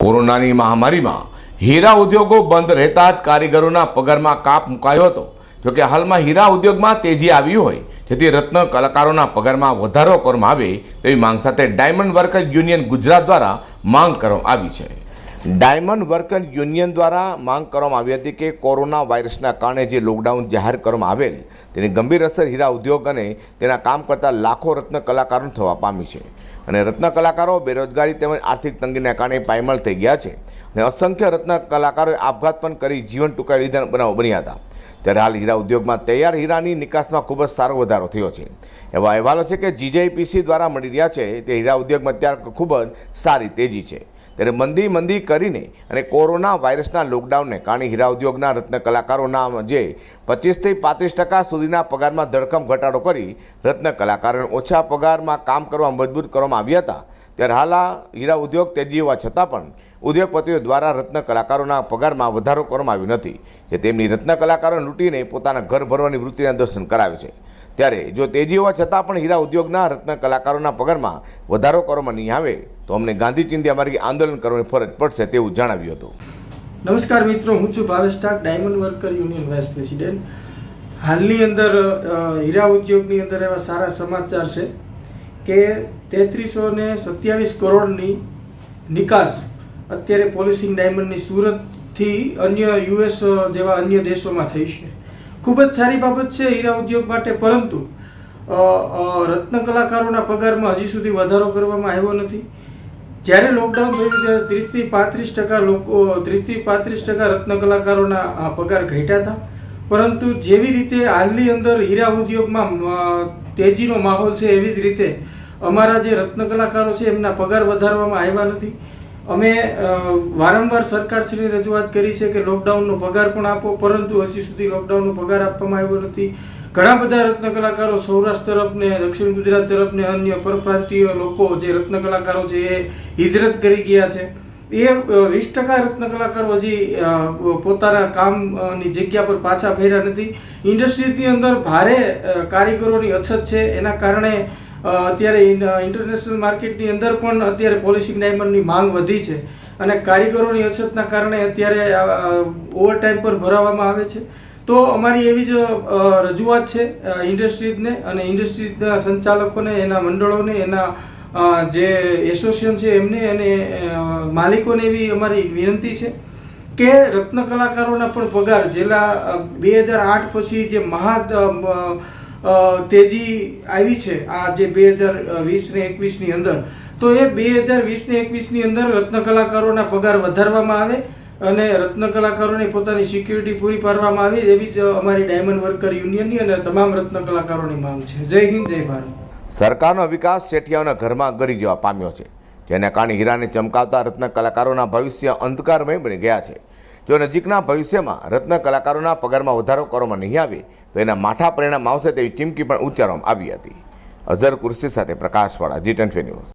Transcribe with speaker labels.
Speaker 1: કોરોનાની મહામારીમાં હીરા ઉદ્યોગો બંધ રહેતા જ કારીગરોના પગારમાં કાપ મુકાયો હતો. જોકે હાલમાં હીરા ઉદ્યોગમાં તેજી આવી હોય, જેથી રત્ન કલાકારોના પગારમાં વધારો કરવામાં આવે તેવી માંગ સાથે ડાયમંડ વર્કર યુનિયન ગુજરાત દ્વારા માંગ કરવામાં આવી છે. ડાયમંડ વર્કર યુનિયન દ્વારા માંગ કરવામાં આવી હતી કે કોરોના વાયરસના કારણે જે લોકડાઉન જાહેર કરવામાં આવેલ, તેની ગંભીર અસર હીરા ઉદ્યોગ અને તેના કામ કરતા લાખો રત્ન કલાકારોને થવા પામી છે. અને રત્ન કલાકારો બેરોજગારી તેમજ આર્થિક તંગીના કારણે પાયમાલ થઈ ગયા છે અને અસંખ્ય રત્ન કલાકારોએ આપઘાત પણ કરી જીવન ટૂંકાવી લીધા બનાવ બન્યા હતા. ત્યારે હાલ હીરા ઉદ્યોગમાં તૈયાર હીરાની નિકાસમાં ખૂબ જ સારો વધારો થયો છે. એવા અહેવાલો છે કે જીજેપીસી દ્વારા મળી રહ્યા છે તે હીરા ઉદ્યોગમાં અત્યારે ખૂબ જ સારી તેજી છે. ત્યારે મંદી મંદી કરીને અને કોરોના વાયરસના લોકડાઉનને કારણે હીરા ઉદ્યોગના રત્ન કલાકારોના જે પચીસથી પાંત્રીસ ટકા સુધીના પગારમાં ધડકમ ઘટાડો કરી રત્ન કલાકારોને ઓછા પગારમાં કામ કરવા મજબૂત કરવામાં આવ્યા હતા, ત્યારે હાલ હીરા ઉદ્યોગ તેજી હોવા છતાં પણ ઉદ્યોગપતિઓ દ્વારા રત્ન કલાકારોના પગારમાં વધારો કરવામાં આવ્યો નથી, જે તેમની રત્ન કલાકારોને લૂંટીને પોતાના ઘર ભરવાની વૃત્તિના દર્શન કરાવે છે. ત્યારે જો તેજી હોવા છતાં પણ હીરા ઉદ્યોગના રત્ન કલાકારોના પગારમાં વધારો કરવામાં નહીં આવે, તો અમને ગાંધી ચિંધ્યા અમારી આંદોલન કરવાની ફરજ પડશે તેવું જણાવ્યું હતું.
Speaker 2: નમસ્કાર મિત્રો, હું છું Bhavesh Tak diamond worker union vice president. હાલની અંદર હીરા ઉદ્યોગની અંદર એવા સારા સમાચાર છે કે તેત્રીસો ને સત્યાવીસ કરોડની નિકાસ અત્યારે પોલિસિંગ ડાયમંડની સુરતથી અન્ય યુએસ જેવા અન્ય દેશોમાં થઈ છે. ખૂબ જ સારી બાબત છે હીરા ઉદ્યોગ માટે, પરંતુ રત્ન કલાકારોના પગારમાં હજી સુધી વધારો કરવામાં આવ્યો નથી. જ્યારે લોકડાઉન થયું ત્યારે ત્રીસથી પાંત્રીસ ટકા લોકો, ત્રીસથી પાંત્રીસ ટકા રત્ન કલાકારોના પગાર ઘટ્યા હતા. પરંતુ જેવી રીતે હાલની અંદર હીરા ઉદ્યોગમાં તેજીનો માહોલ છે, એવી જ રીતે અમારા જે રત્ન કલાકારો છે, એમના પગાર વધારવામાં આવ્યા નથી. અમે વારંવાર સરકારશ્રીની રજૂઆત કરી છે કે લોકડાઉનનો પગાર પણ આપો, પરંતુ હજી સુધી લોકડાઉનનો પગાર આપવામાં આવ્યો નથી. ઘણા બધા રત્ન કલાકારો સૌરાષ્ટ્ર તરફ ને દક્ષિણ ગુજરાત તરફ ને અન્ય પરપ્રાંતીય લોકો જે રત્ન કલાકારો છે એ હિજરત કરી ગયા છે. એ વીસ ટકા રત્ન કલાકારો હજી પોતાના કામની જગ્યા પર પાછા ફેર્યા નથી. ઇન્ડસ્ટ્રીની અંદર ભારે કારીગરોની અછત છે. એના કારણે અત્યારે ઇન્ટરનેશનલ માર્કેટની અંદર પણ અત્યારે પોલિશિંગ ડાયમંડની માંગ વધી છે. અને કારીગરોની અછતના કારણે અત્યારે ઓવરટાઈમ પર ભરાવવામાં આવે છે. તો અમારી એવી જ રજૂઆત છે ઇન્ડસ્ટ્રીઝને અને ઇન્ડસ્ટ્રીઝના સંચાલકોને, એના મંડળોને, એના જે એસોસિએશન છે એમને અને માલિકોને એવી અમારી વિનંતી છે કે રત્ન કલાકારોના પણ પગાર, જેલા બે હજાર આઠ પછી જે મહા તેજી આવી છે આ જે બે હજાર વીસ ને એકવીસની અંદર. તો એ બે હજાર વીસ ને એકવીસની અંદર રત્ન કલાકારોના પગાર વધારવામાં આવે અને રત્ન કલાકારોને પોતાની સિક્યુરિટી પૂરી પાડવામાં આવે એવી જ અમારી ડાયમંડ વર્કર યુનિયનની અને તમામ રત્ન કલાકારોની માંગ છે. જય હિન્દ, જય ભારત.
Speaker 1: સરકારનો વિકાસ શેઠિયાઓના ઘરમાં ગરી જવા પામ્યો છે, જેના કારણે હીરાને ચમકાવતા રત્ન કલાકારોના ભવિષ્ય અંધકારમય બની ગયા છે. જો નજીકના ભવિષ્યમાં રત્ન કલાકારોના પગારમાં વધારો કરવામાં નહીં આવે, તો એના માઠા પરિણામ આવશે તેવી ચીમકી પણ ઉચ્ચારવામાં આવી હતી. અઝર કુર્સી સાથે પ્રકાશવાળા જી ટ્વેન્ટી ન્યૂઝ.